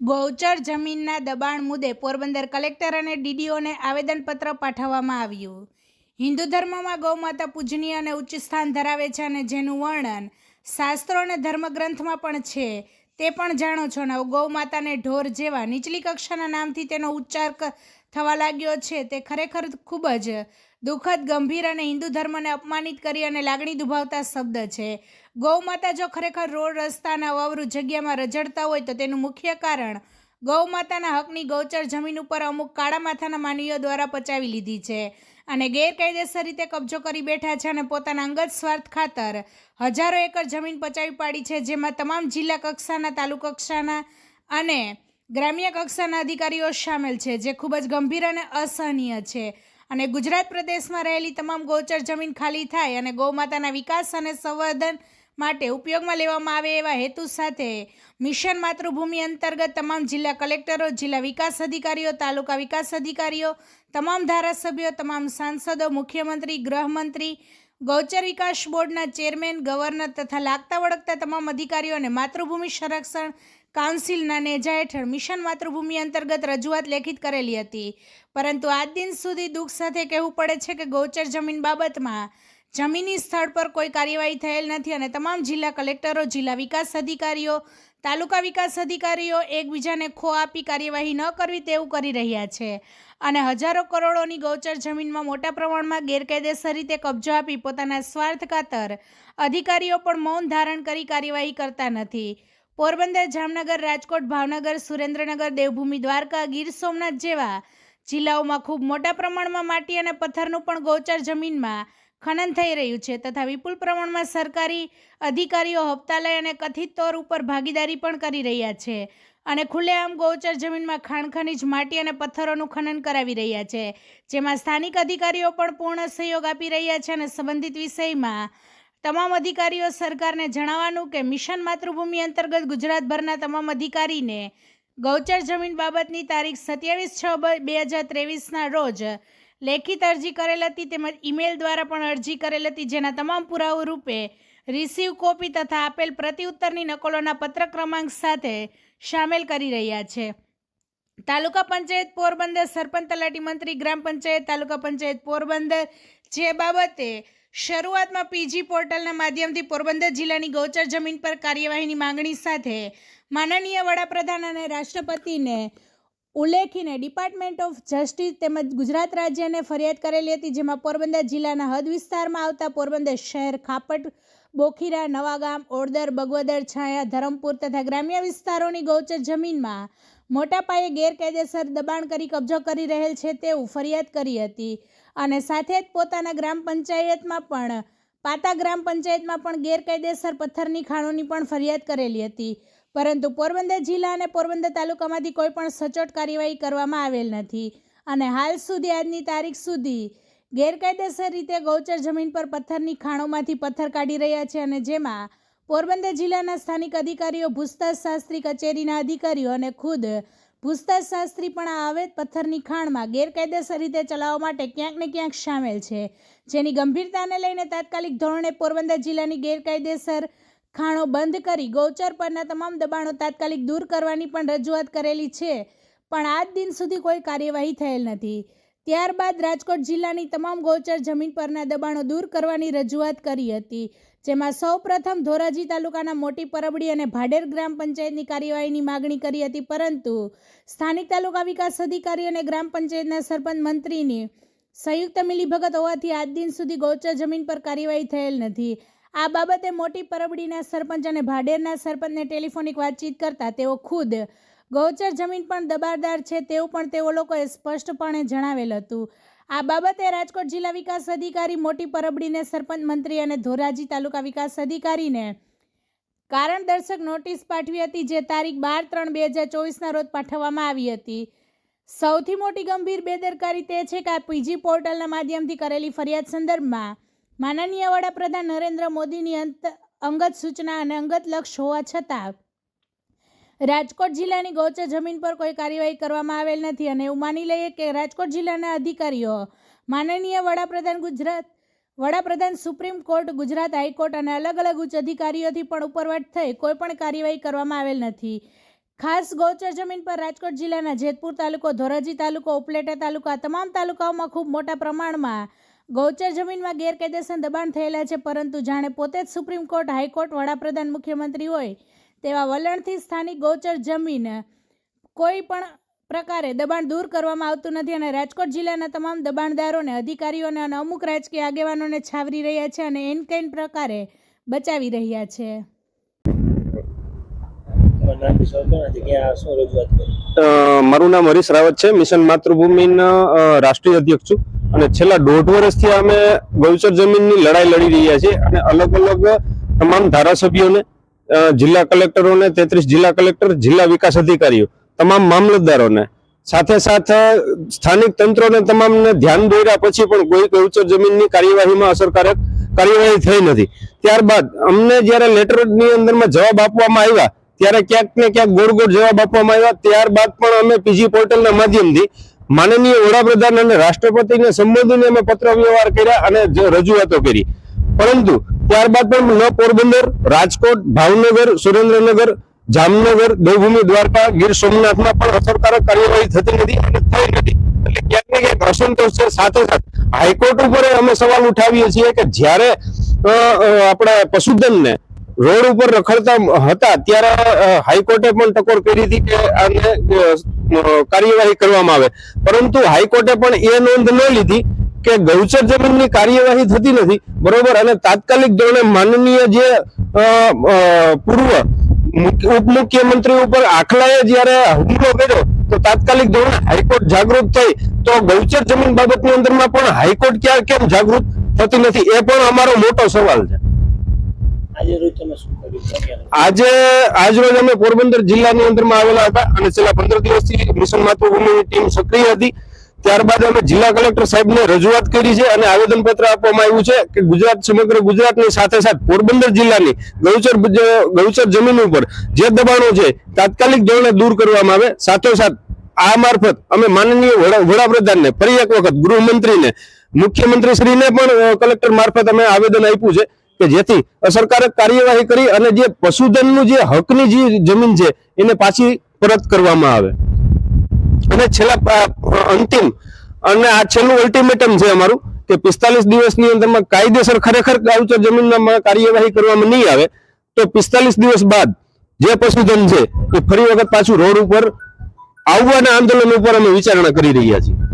ગૌચર જમીનના દબાણ મુદ્દે પોરબંદર કલેક્ટર અને ડીડીઓને આવેદનપત્ર પાઠવવામાં આવ્યું. હિન્દુ ધર્મમાં ગૌમાતા પૂજનીય અને ઉચ્ચ સ્થાન ધરાવે છે અને જેનું વર્ણન શાસ્ત્રો અને ધર્મગ્રંથમાં પણ છે. તે પણ જાણો છો. ને ગૌમાતાને ઢોર જેવા નીચલી કક્ષાના નામથી તેનો ઉચ્ચાર થવા લાગ્યો છે. તે ખરેખર ખૂબ જ દુઃખદ, ગંભીર અને હિન્દુ ધર્મને અપમાનિત કરી અને લાગણી દુભાવતા શબ્દ છે. ગૌમાતા જો ખરેખર રોડ રસ્તાના અવાવરૂ જગ્યામાં રજડતા હોય તો તેનું મુખ્ય કારણ ગૌમાતાના હકની ગૌચર જમીન ઉપર અમુક કાળા માથાના માનવીઓ દ્વારા પચાવી લીધી છે અને ગેરકાયદેસર રીતે કબજો કરી બેઠા છે અને પોતાના અંગત સ્વાર્થ ખાતર હજારો એકર જમીન પચાવી પાડી છે, જેમાં તમામ જિલ્લા કક્ષાના, તાલુકા કક્ષાના અને ગ્રામ્ય કક્ષાના અધિકારીઓ સામેલ છે, જે ખૂબ જ ગંભીર અને અસહનીય છે. અને ગુજરાત પ્રદેશમાં રહેલી તમામ ગૌચર જમીન ખાલી થાય અને ગૌમાતાના વિકાસ અને સંવર્ધન માટે ઉપયોગમાં લેવામાં આવે એવા હેતુ સાથે મિશન માતૃભૂમિ અંતર્ગત તમામ જિલ્લા કલેક્ટરો, જિલ્લા વિકાસ અધિકારીઓ, તાલુકા વિકાસ અધિકારીઓ, તમામ ધારાસભ્યો, તમામ સાંસદો, મુખ્યમંત્રી, ગૃહમંત્રી ગૌચર વિકાસ બોર્ડના ચેરમેન, ગવર્નર તથા લાગતા વળગતા તમામ અધિકારીઓ અને માતૃભૂમિ સંરક્ષણ કાઉન્સિલના નેજા હેઠળ મિશન માતૃભૂમિ અંતર્ગત રજૂઆત લેખિત કરેલી હતી. પરંતુ આજ દિન સુધી દુઃખ સાથે કહેવું પડે છે કે ગૌચર જમીન બાબતમાં જમીની સ્થળ પર કોઈ કાર્યવાહી થયેલ નથી અને તમામ જિલ્લા કલેક્ટરો, જિલ્લા વિકાસ અધિકારીઓ, તાલુકા વિકાસ અધિકારીઓ એકબીજાને ખો આપી કાર્યવાહી ન કરવી તેવું કરી રહ્યા છે. અને હજારો કરોડોની ગૌચર જમીનમાં મોટા પ્રમાણમાં ગેરકાયદેસર રીતે કબજો આપી પોતાના સ્વાર્થ ખાતર અધિકારીઓ પણ મૌન ધારણ કરી કાર્યવાહી કરતા નથી. પોરબંદર, જામનગર, રાજકોટ, ભાવનગર, સુરેન્દ્રનગર, દેવભૂમિ, દ્વારકા, ગીર સોમનાથ જેવા જિલ્લાઓમાં ખૂબ મોટા પ્રમાણમાં માટી અને પથ્થરનું પણ ગૌચર જમીનમાં ખનન થઈ રહ્યું છે તથા વિપુલ પ્રમાણમાં સરકારી અધિકારીઓ હપ્તા અને કથિત તોર ઉપર ભાગીદારી પણ કરી રહ્યા છે અને ખુલ્લેઆમ ગૌચર જમીનમાં ખાણ ખનીજ માટી અને પથ્થરોનું ખનન કરાવી રહ્યા છે, જેમાં સ્થાનિક અધિકારીઓ પણ પૂર્ણ સહયોગ આપી રહ્યા છે અને સંબંધિત વિષયમાં તમામ અધિકારીઓ સરકારને જણાવવાનું કે મિશન માતૃભૂમિ અંતર્ગત ગુજરાતભરના તમામ અધિકારીને ગૌચર જમીન બાબતની તારીખ સત્યાવીસ છ બે હજાર ત્રેવીસના રોજ લેખિત અરજી કરેલ હતી તેમજ ઈમેલ દ્વારા પણ અરજી કરેલ હતી, જેના તમામ પુરાવો રૂપે રિસીવ કોપી તથા આપેલ પ્રતિઉત્તરની નકલોના પત્ર ક્રમાંક સાથે સામેલ કરી રહ્યા છે. તાલુકા પંચાયત પોરબંદર સરપંચ તલાટી મંત્રી ગ્રામ પંચાયત તાલુકા પંચાયત પોરબંદર જે બાબતે શરૂઆતમાં પીજી પોર્ટલના માધ્યમથી પોરબંદર જિલ્લાની ગૌચર જમીન પર કાર્યવાહીની માંગણી સાથે માનનીય વડાપ્રધાન અને રાષ્ટ્રપતિને ઉલ્લેખીને ડિપાર્ટમેન્ટ ઓફ જસ્ટિસ તેમજ ગુજરાત રાજ્યને ફરિયાદ કરેલી હતી, જેમાં પોરબંદર જિલ્લાના હદ વિસ્તારમાં આવતા પોરબંદર શહેર ખાપટ, બોખીરા, નવાગામ ઓડદર બગવદર, છાયા, ધરમપુર તથા ગ્રામ્ય વિસ્તારોની ગૌચર જમીનમાં મોટા પાયે ગેરકાયદેસર દબાણ કરી કબજો કરી રહેલ છે તેવું ફરિયાદ કરી હતી. અને સાથે જ પોતાના ગ્રામ પંચાયતમાં પણ, પાતા ગ્રામ પંચાયતમાં પણ ગેરકાયદેસર પથ્થરની ખાણોની પણ ફરિયાદ કરેલી હતી. પરંતુ પોરબંદર જિલ્લા અને પોરબંદર તાલુકામાંથી કોઈ પણ સચોટ કાર્યવાહી કરવામાં આવેલ નથી. અને હાલ સુધી આજની તારીખ સુધી ગેરકાયદેસર રીતે ગૌચર જમીન પર પથ્થરની ખાણોમાંથી પથ્થર કાઢી રહ્યા છે અને જેમાં પોરબંદર જિલ્લાના સ્થાનિક અધિકારીઓ, ભૂસ્તર શાસ્ત્રી કચેરીના અધિકારીઓ અને ખુદ ભૂસ્તર શાસ્ત્રી પણ આ અવૈધ પથ્થરની ખાણમાં ગેરકાયદેસર રીતે ચલાવવા માટે ક્યાંક ને ક્યાંક સામેલ છે. જેની ગંભીરતાને લઈને તાત્કાલિક ધોરણે પોરબંદર જિલ્લાની ગેરકાયદેસર ખાણો બંધ કરી ગૌચર પરના તમામ દબાણો તાત્કાલિક દૂર કરવાની પણ રજૂઆત કરેલી છે. પણ આજ દિન સુધી કોઈ કાર્યવાહી થયેલ નથી. ત્યારબાદ રાજકોટ જિલ્લાની તમામ ગૌચર જમીન પરના દબાણો દૂર કરવાની રજૂઆત કરી હતી, જેમાં સૌપ્રથમ ધોરાજી તાલુકાના મોટી પરબડી અને ભાડેર ગ્રામ પંચાયતની કાર્યવાહીની માગણી કરી હતી, પરંતુ સ્થાનિક તાલુકા વિકાસ અધિકારી અને ગ્રામ પંચાયતના સરપંચ મંત્રીની સંયુક્ત મિલીભગત હોવાથી આજ દિન સુધી ગૌચર જમીન પર કાર્યવાહી થયેલ નથી. આ બાબતે મોટી પરબડીના સરપંચ અને ભાડેરના સરપંચને ટેલિફોનિક વાતચીત કરતા તેઓ ખુદ ગૌચર જમીન પણ દબારદાર છે તેવું પણ તેઓ લોકોએ સ્પષ્ટપણે જણાવેલ હતું. આ બાબતે રાજકોટ જિલ્લા વિકાસ અધિકારી, મોટી પરબડીને સરપંચ મંત્રી અને ધોરાજી તાલુકા વિકાસ અધિકારીને કારણ દર્શક નોટિસ પાઠવી હતી જે તારીખ બાર ત્રણ બે હજાર ચોવીસના રોજ પાઠવવામાં આવી હતી. સૌથી મોટી ગંભીર બેદરકારી તે છે કે આ પીજી પોર્ટલના માધ્યમથી કરેલી ફરિયાદ સંદર્ભમાં માનનીય વડાપ્રધાન નરેન્દ્ર મોદીની અંત, અંગત સૂચના અને અંગત લક્ષ્ય હોવા છતાં, રાજકોટ જિલ્લાની ગૌચર જમીન પર કોઈ કાર્યવાહી કરવામાં આવેલ નથી અને એવું માની લઈએ કે રાજકોટ જિલ્લાના અધિકારીઓ, માનનીય વડાપ્રધાન ગુજરાત, વડાપ્રધાન સુપ્રીમ કોર્ટ, ગુજરાત હાઈકોર્ટ અને અલગ અલગ ઉચ્ચ અધિકારીઓથી પણ ઉપરવાટ થઈ કોઈ પણ કાર્યવાહી કરવામાં આવેલ નથી. ખાસ ગૌચર જમીન પર રાજકોટ જિલ્લાના જેતપુર તાલુકો, ધોરાજી તાલુકો, ઉપલેટા તાલુકા, તમામ તાલુકાઓમાં ખૂબ મોટા પ્રમાણમાં ગૌચર જમીનમાં ગેરકાયદેસર દબાણ થયેલા છે પરંતુ જાણે પોતે જ સુપ્રીમ કોર્ટ હાઈકોર્ટ વડાપ્રધાન મુખ્યમંત્રી હોય તેવા વલણથી સ્થાનિક ગૌચર જમીન કોઈ પણ પ્રકારે દબાણ દૂર કરવામાં આવતું નથી અને રાજકોટ જિલ્લાના તમામ દબાણદારોને અધિકારીઓને અને અમુક રાજકીય આગેવાનોને છાવરી રહ્યા છે અને એન કઈન પ્રકારે બચાવી રહ્યા છે. મારું નામ હરીશ રાવત છે. મિશન માતૃભૂમિના રાષ્ટ્રીય અધ્યક્ષ છું. અને છેલ્લા દોઢ વર્ષથી અમે ગૌચર જમીનની લડાઈ લડી રહ્યા છીએ અને અલગ અલગ તમામ ધારાસભ્યોને જિલ્લા કલેક્ટરોને, તેત્રીસ જિલ્લા કલેક્ટર, જિલ્લા વિકાસ અધિકારીઓ, તમામ મામલતદારોને, સાથે સાથે સ્થાનિક તંત્રોને તમામને ધ્યાન દોર્યા પછી પણ કોઈ ગૌચર જમીનની કાર્યવાહીમાં અસરકારક કાર્યવાહી થઈ નથી. ત્યારબાદ અમને જ્યારે લેટરની અંદરમાં જવાબ આપવામાં આવ્યા, ત્યારે ક્યાંક ને ક્યાંક ગોળ ગોળ જવાબ આપવામાં આવ્યા, ત્યારબાદ પણ અમે પીજી પોર્ટલના માધ્યમથી માનનીય વડાપ્રધાન અને રાષ્ટ્રપતિને સંબોધીને અમે પત્ર વ્યવહાર કર્યા અને જે રજૂઆતો કરી. પરંતુ ત્યારબાદ પણ ન પોરબંદર, રાજકોટ, ભાવનગર, સુરેન્દ્રનગર, જામનગર, દેવભૂમિ, દ્વારકા, ગીર સોમનાથમાં પણ અસરકારક કાર્યવાહી થતી નથી અને થઈ નથી. એટલે ક્યાંક ને ક્યાંક અસંતોષ છે. સાથે સાથે હાઈકોર્ટ ઉપર અમે સવાલ ઉઠાવીએ છીએ કે જ્યારે આપણા પશુધનને રોડ ઉપર રખડતા હતા, ત્યારે હાઈકોર્ટે પણ ટકોર કરી હતી કે આને કાર્યવાહી કરવામાં આવે. પરંતુ હાઈકોર્ટે પણ એ નોંધ ન લીધી કે ગૌચર જમીનની કાર્યવાહી થતી નથી. બરોબર? અને તાત્કાલિક ધોરણે માનનીય જે પૂર્વ મુખ્ય- ઉપમુખ્યમંત્રી ઉપર આખલાએ જ્યારે હુમલો કર્યો, તો તાત્કાલિક ધોરણે હાઈકોર્ટ જાગૃત થઈ. તો ગૌચર જમીન બાબતની અંદરમાં પણ હાઈકોર્ટ ક્યાં કેમ જાગૃત થતી નથી? એ પણ અમારો મોટો સવાલ છે. આજે આજે, આજ રોજ અમે પોરબંદર જિલ્લાની અંદરમાં આવેલા હતા અને છેલ્લા પંદર દિવસથી મિશન માતૃભૂમિની ટીમ સક્રિય હતી. ત્યારબાદ અમે જિલ્લા કલેક્ટર સાહેબને રજૂઆત કરી છે અને આવેદન પત્ર આપવામાં આવ્યું છે કે ગુજરાત, સમગ્ર ગુજરાતની સાથે સાથે પોરબંદર જિલ્લાની ગૌચર ગૌચર જમીન ઉપર જે દબાણો છે, તાત્કાલિક ધોરણે દૂર કરવામાં આવે. સાથોસાથ આ મારફત અમે માનનીય વડાપ્રધાનને ફરી એક વખત ગૃહમંત્રીને મુખ્યમંત્રી શ્રીને પણ કલેક્ટર મારફત અમે આવેદન આપ્યું છે. કે જેથી અસરકારક કાર્યવાહી કરી અને જે પશુધનનું જે હકની જે જમીન છે, એને પાછી પરત કરવામાં આવે. અને છેલ્લા અંતિમ અને આ છેલ્લું અલ્ટિમેટમ છે અમારું કે પિસ્તાલીસ દિવસની અંદરમાં કાયદેસર ખરેખર ગાઉચર જમીનમાં કાર્યવાહી કરવામાં નહીં આવે, તો પિસ્તાલીસ દિવસ બાદ જે પશુધન છે, એ ફરી વખત પાછું રોડ ઉપર આવવાના આંદોલન ઉપર અમે વિચારણા કરી રહ્યા છીએ.